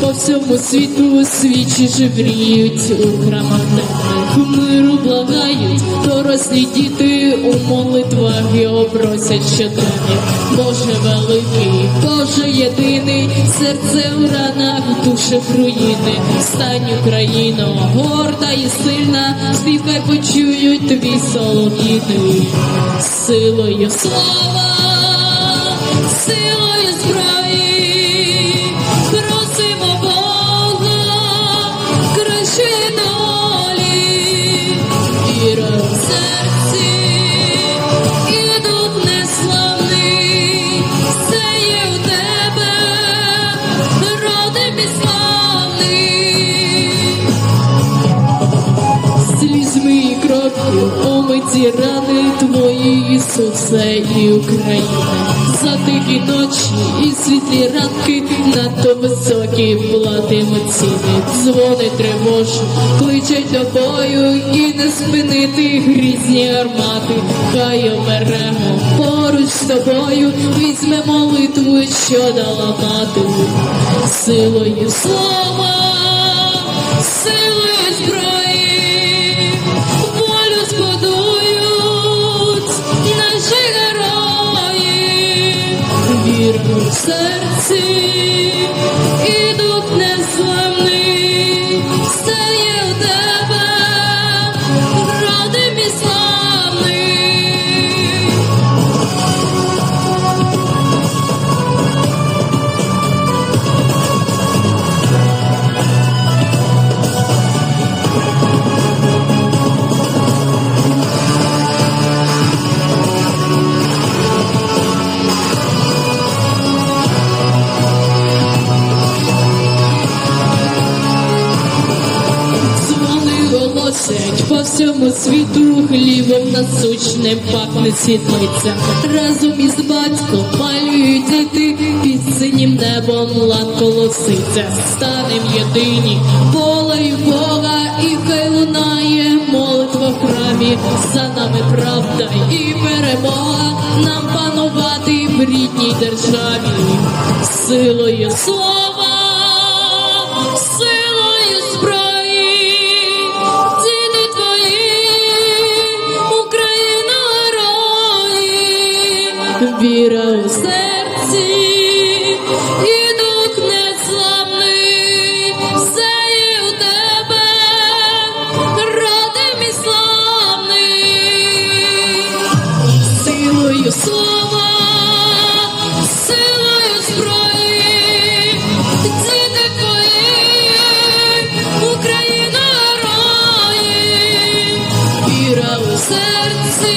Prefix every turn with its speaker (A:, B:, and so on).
A: по всьому світу свічі жевріють у храмах миру благають, дорослі діти у молитвах його просять щоденні. Боже великий, Боже єдиний, серце у ранах, душе в руїни, стань Україно, горда і сильна, співай почують твій солов'їни, силою слава, силою омиті рани твої, Ісусе і Україна. За тихі ночі і світлі ранки надто високі платимуть ціни. Дзвони тривожні, кличуть до бою і не спинити грізні армати. Хай оберемо поруч з тобою, візьме молитву, що дала мати, силою слова, силою зброї, голосять по всьому світу, хлібом насущним пахне світлиця. Разом із батьком малюють діти, під синім небом лад колоситься. Станем єдині, волею Бога, і хай лунає молитва в храмі. За нами правда і перемога, нам панувати в рідній державі, силою слова, віра у серці, і дух неславний, все є у тебе, родим і силою слова, силою зброї, діти твої, Україна герої, віра у серці,